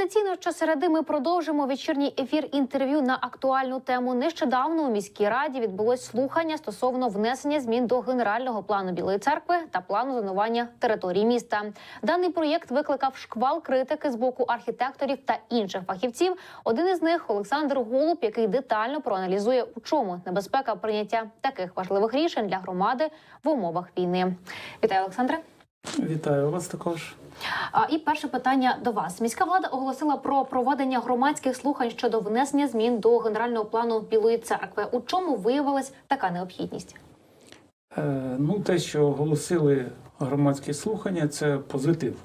Традиційно щосереди ми продовжимо вечірній ефір інтерв'ю на актуальну тему. Нещодавно у міській раді відбулось слухання стосовно внесення змін до генерального плану Білої церкви та плану зонування території міста. Даний проєкт викликав шквал критики з боку архітекторів та інших фахівців. Один із них Олександр Голуб, який детально проаналізує, у чому небезпека прийняття таких важливих рішень для громади в умовах війни. Вітаю, Олександре. Вітаю вас також. І перше питання до вас. Міська влада оголосила про проведення громадських слухань щодо внесення змін до генерального плану Білої церкви. У чому виявилась така необхідність? Е, ну, те, що оголосили громадські слухання, це позитив.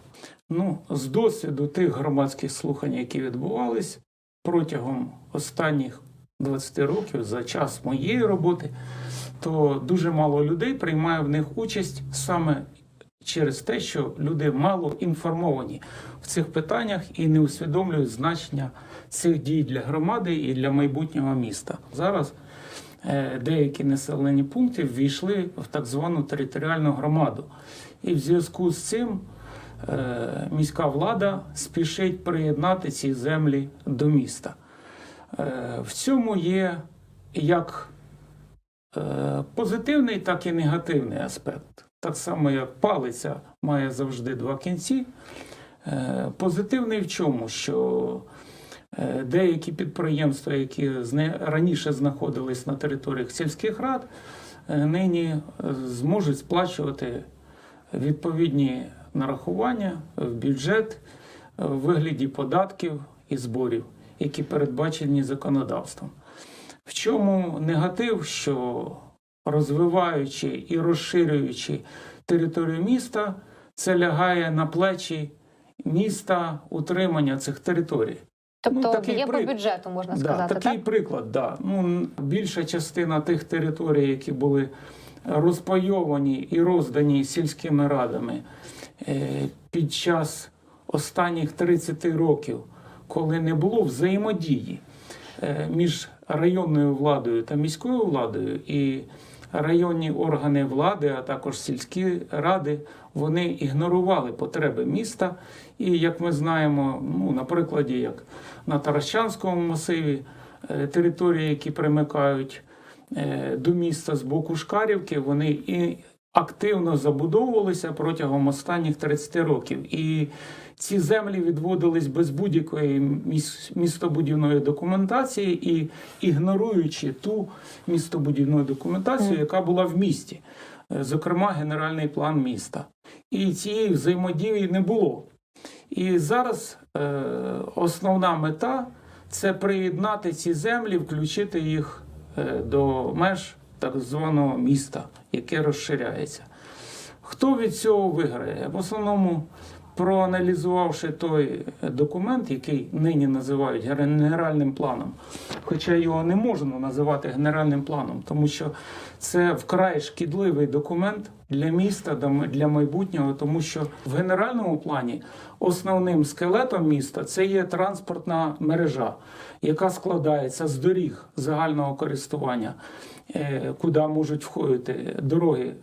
Ну, з досвіду тих громадських слухань, які відбувались протягом останніх 20 років за час моєї роботи, то дуже мало людей приймає в них участь саме через те, що люди мало інформовані в цих питаннях і не усвідомлюють значення цих дій для громади і для майбутнього міста. Зараз е, деякі населені пункти ввійшли в так звану територіальну громаду. І в зв'язку з цим е, міська влада спішить приєднати ці землі до міста. Е, В цьому є як позитивний, так і негативний аспект. Так само, як палиця має завжди два кінці. Е, Позитивний в чому? Що е, деякі підприємства, які раніше знаходились на територіях сільських рад, е, нині зможуть сплачувати відповідні нарахування в бюджет в вигляді податків і зборів, які передбачені законодавством. В чому негатив, що розвиваючи і розширюючи територію міста, це лягає на плечі міста утримання цих територій. Тобто Ну, такий є по бюджету, можна Да, сказати, такий так? приклад, да. Ну, більша частина тих територій, які були розпайовані і роздані сільськими радами е, під час останніх 30 років, коли не було взаємодії е, між районною владою та міською владою, і районні органи влади, а також сільські ради, вони ігнорували потреби міста. І як ми знаємо, ну, на прикладі, як на Таращанському масиві, е, території, які примикають е, до міста з боку Шкарівки, вони і активно забудовувалися протягом останніх 30 років. І ці землі відводились без будь-якої містобудівної документації і ігноруючи ту містобудівну документацію, яка була в місті, Е, зокрема генеральний план міста. І цієї взаємодії не було. І зараз е, основна мета це приєднати ці землі, включити їх е, до меж так званого міста, яке розширяється. Хто від цього виграє? В основному, проаналізувавши той документ, який нині називають генеральним планом, хоча його не можна називати генеральним планом, тому що це вкрай шкідливий документ для міста, для- майбутнього, тому що в генеральному плані основним скелетом міста це є транспортна мережа, яка складається з доріг загального користування, куди можуть входити дороги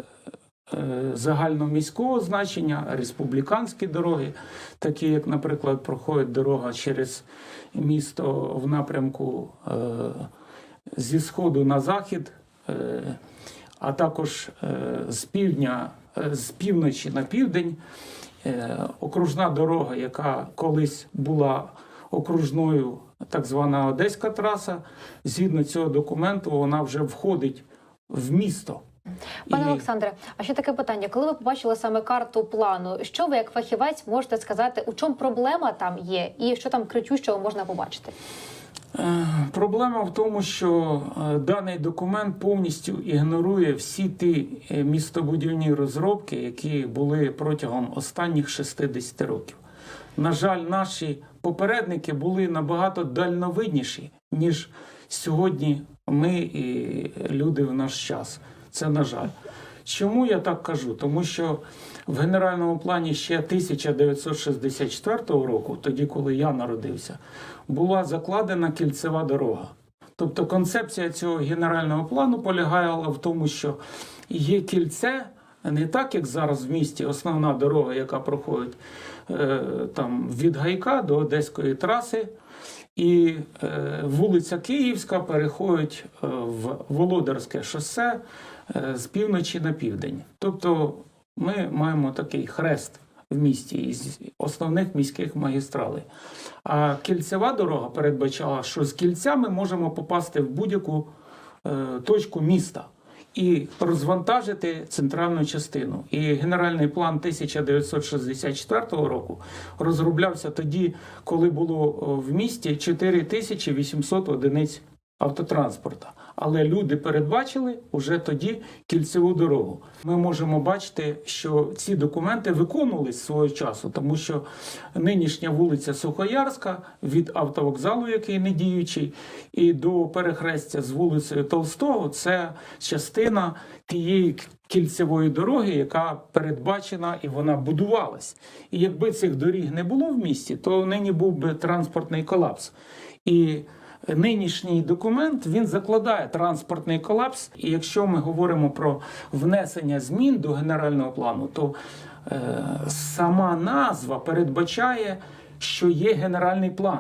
е, загальноміського значення, республіканські дороги, такі як, наприклад, проходить дорога через місто в напрямку е, зі сходу на захід, е, а також е, з півдня, е, з півночі на південь. Е, Окружна дорога, яка колись була окружною, так звана Одеська траса, згідно цього документу, вона вже входить в місто. Пане І- Олександре, а ще таке питання: коли ви побачили саме карту плану, що ви як фахівець можете сказати, у чому проблема там є, і що там кричущого можна побачити? Е, Проблема в тому, що е, даний документ повністю ігнорує всі ті е, містобудівні розробки, які були протягом останніх 60 років. На жаль, наші попередники були набагато дальновидніші, ніж сьогодні ми і люди в наш час. Це на жаль. Чому я так кажу? Тому що в генеральному плані ще 1964 року, тоді, коли я народився, була закладена кільцева дорога. Тобто концепція цього генерального плану полягала в тому, що є кільце, не так, як зараз в місті, основна дорога, яка проходить там від Гайка до Одеської траси. І е, вулиця Київська переходить е, в Володарське шосе е, з півночі на південь. Тобто ми маємо такий хрест в місті із основних міських магістралей. А кільцева дорога передбачала, що з кільця ми можемо попасти в будь-яку е, точку міста і розвантажити центральну частину. І генеральний план 1964 року розроблявся тоді, коли було в місті 4800 одиниць автотранспорта. Але люди передбачили уже тоді кільцеву дорогу. Ми можемо бачити, що ці документи виконувались свого часу, тому що нинішня вулиця Сухоярська від автовокзалу, який не діючий, і до перехрестя з вулицею Толстого це частина тієї кільцевої дороги, яка передбачена і вона будувалась. І якби цих доріг не було в місті, то нині був би транспортний колапс. І Нинішній документ він закладає транспортний колапс. І якщо ми говоримо про внесення змін до генерального плану, то е, сама назва передбачає, що є генеральний план.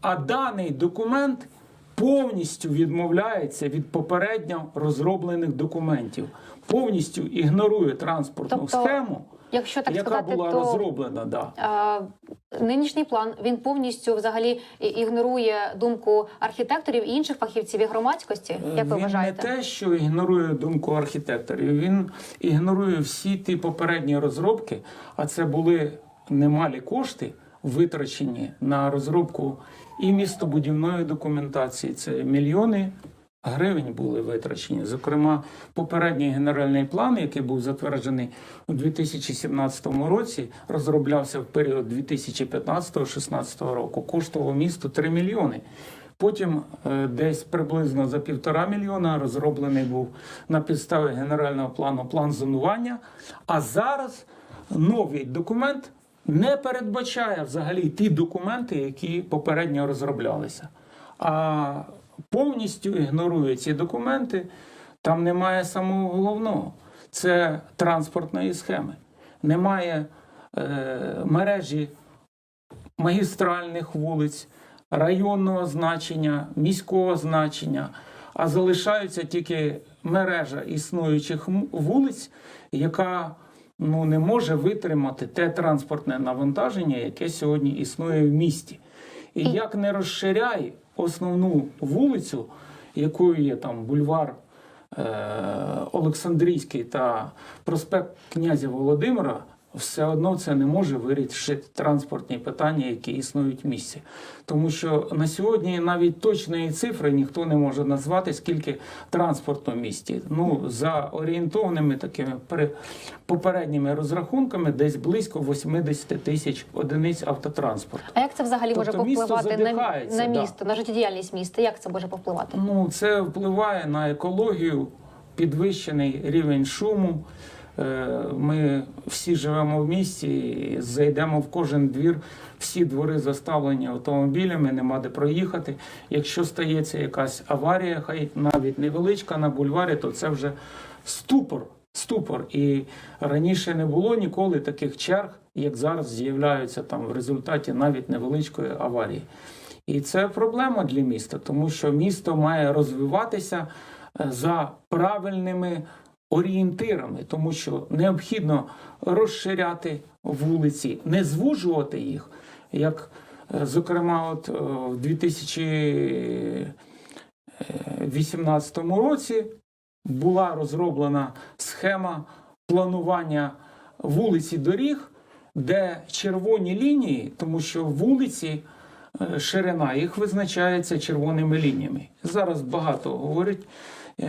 А даний документ повністю відмовляється від попередньо розроблених документів, повністю ігнорує транспортну Тобто, схему, Якщо так яка сказати, була то розроблена. Да. Нинішній план він повністю взагалі ігнорує думку архітекторів і інших фахівців і громадськості. Як ви він вважаєте? не те, що ігнорує думку архітекторів, він ігнорує всі ті попередні розробки, а це були немалі кошти, витрачені на розробку і містобудівної документації. Це мільйони гривень були витрачені. Зокрема, попередній генеральний план, який був затверджений у 2017 році, розроблявся в період 2015-2016 року. Коштував місту 3 мільйони. Потім е, десь приблизно за півтора мільйона розроблений був на підставі генерального плану план зонування. А зараз новий документ не передбачає взагалі ті документи, які попередньо розроблялися. А повністю ігнорує ці документи. Там немає самого головного це транспортної схеми. Немає е, мережі магістральних вулиць, районного значення, міського значення, а залишаються тільки мережа існуючих вулиць, яка ну, не може витримати те транспортне навантаження, яке сьогодні існує в місті. І як не розширяй основну вулицю, якою є там бульвар е, Олександрійський та проспект князя Володимира, все одно це не може вирішити транспортні питання, які існують в місті. Тому що на сьогодні навіть точної цифри ніхто не може назвати, скільки транспорту в місті. Ну, за орієнтовними такими пере- попередніми розрахунками, десь близько 80 тисяч одиниць автотранспорту. А як це взагалі Тобто може місто повпливати на, на да. місто, на життєдіяльність міста? Як це може повпливати? Ну, це впливає на екологію, підвищений рівень шуму. Е, Ми всі живемо в місті, зайдемо в кожен двір, всі двори заставлені автомобілями, нема де проїхати. Якщо стається якась аварія, хай навіть невеличка на бульварі, то це вже ступор. Ступор. І раніше не було ніколи таких черг, як зараз з'являються там в результаті навіть невеличкої аварії. І це проблема для міста, тому що місто має розвиватися е, за правильними орієнтирами, тому що необхідно розширяти вулиці, не звужувати їх, як е, зокрема, от е, в 2018 році була розроблена схема планування вулиць і доріг, де червоні лінії, тому що вулиці е, ширина їх визначається червоними лініями. Зараз багато говорять е,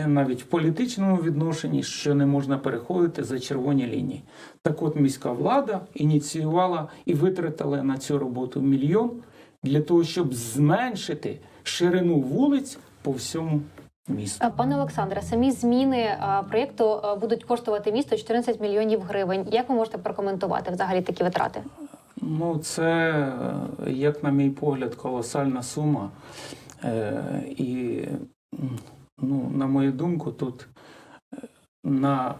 навіть в політичному відношенні, що не можна переходити за червоні лінії. Так от міська влада ініціювала і витратила на цю роботу мільйон для того, щоб зменшити ширину вулиць по всьому місту. Е, Пане Олександре, самі зміни е, проєкту е, будуть коштувати місто 14 мільйонів гривень. Як ви можете прокоментувати взагалі такі витрати? Ну, це, е, як на мій погляд, колосальна сума. Е, І, ну, на мою думку, тут е, на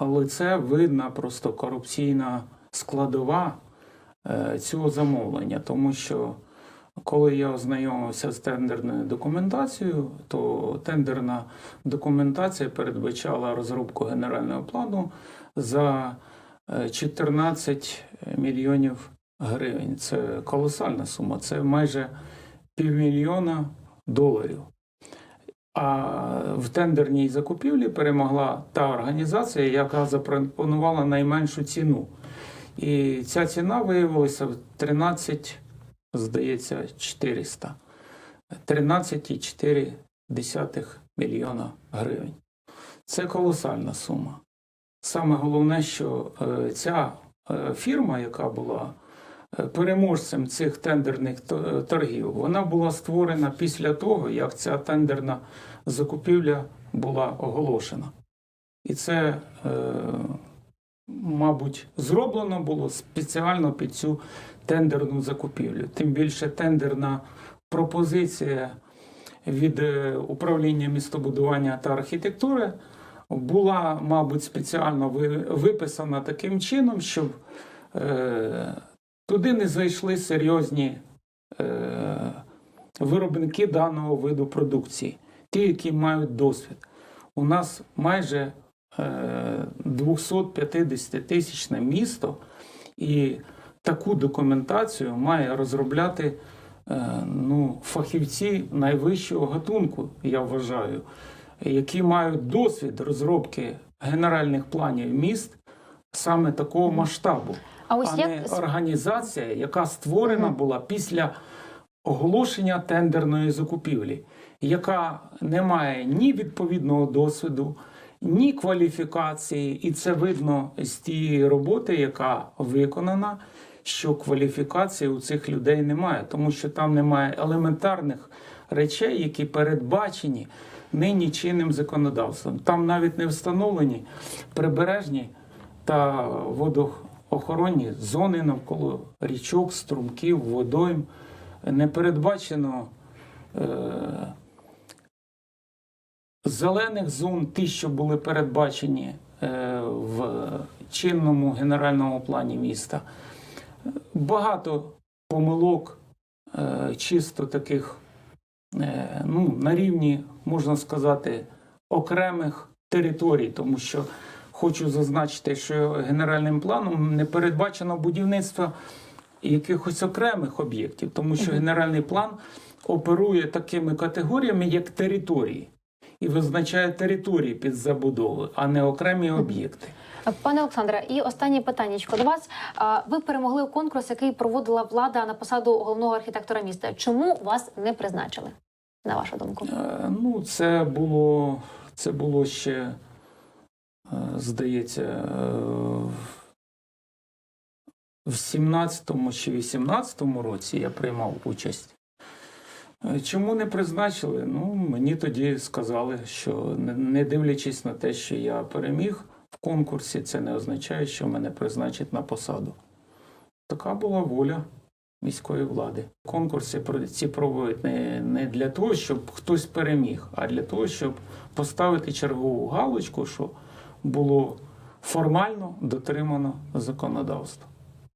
лице видна просто корупційна складова е, цього замовлення, тому що коли я ознайомився з тендерною документацією, то тендерна документація передбачала розробку генерального плану за е, 14 мільйонів гривень. Це колосальна сума, це майже півмільйона доларів. А в тендерній закупівлі перемогла та організація, яка запропонувала найменшу ціну. І ця ціна виявилася в 13, здається, 400. 13,4 мільйона гривень. Це колосальна сума. Саме головне, що е, ця е, фірма, яка була переможцем цих тендерних торгів, вона була створена після того, як ця тендерна закупівля була оголошена. І це, е, мабуть, зроблено було спеціально під цю тендерну закупівлю. Тим більше тендерна пропозиція від е, управління містобудування та архітектури була, мабуть, спеціально виписана таким чином, щоб е, туди не зайшли серйозні е, виробники даного виду продукції, ті, які мають досвід. У нас майже е, 250 тисячне місто, і таку документацію має розробляти е, ну, фахівці найвищого гатунку, я вважаю, які мають досвід розробки генеральних планів міст саме такого масштабу, А ось а як не організація, яка створена була після оголошення тендерної закупівлі, яка не має ні відповідного досвіду, ні кваліфікації, і це видно з тієї роботи, яка виконана, що кваліфікації у цих людей немає, тому що там немає елементарних речей, які передбачені нині чинним законодавством. Там навіть не встановлені прибережні та водоохоронні зони навколо річок, струмків, водойм. Не передбачено е, зелених зон, ті, що були передбачені е, в чинному генеральному плані міста. Багато помилок, е, чисто таких е, ну, на рівні, можна сказати, окремих територій, тому що хочу зазначити, що генеральним планом не передбачено будівництво якихось окремих об'єктів, тому що генеральний план оперує такими категоріями, як території, і визначає території під забудови, а не окремі об'єкти. Пане Олександре, і останнє питаннячко до вас. Ви перемогли у конкурс, який проводила влада на посаду головного архітектора міста. Чому вас не призначили? На вашу думку? Е, Ну, це було, це було ще, здається, е, в 17-му чи 18-му році я приймав участь. Е, Чому не призначили? Ну, мені тоді сказали, що не- не дивлячись на те, що я переміг в конкурсі, це не означає, що мене призначать на посаду. Така була воля міської влади. Конкурси ці проводять не, не для того, щоб хтось переміг, а для того, щоб поставити чергову галочку, що було формально дотримано законодавство.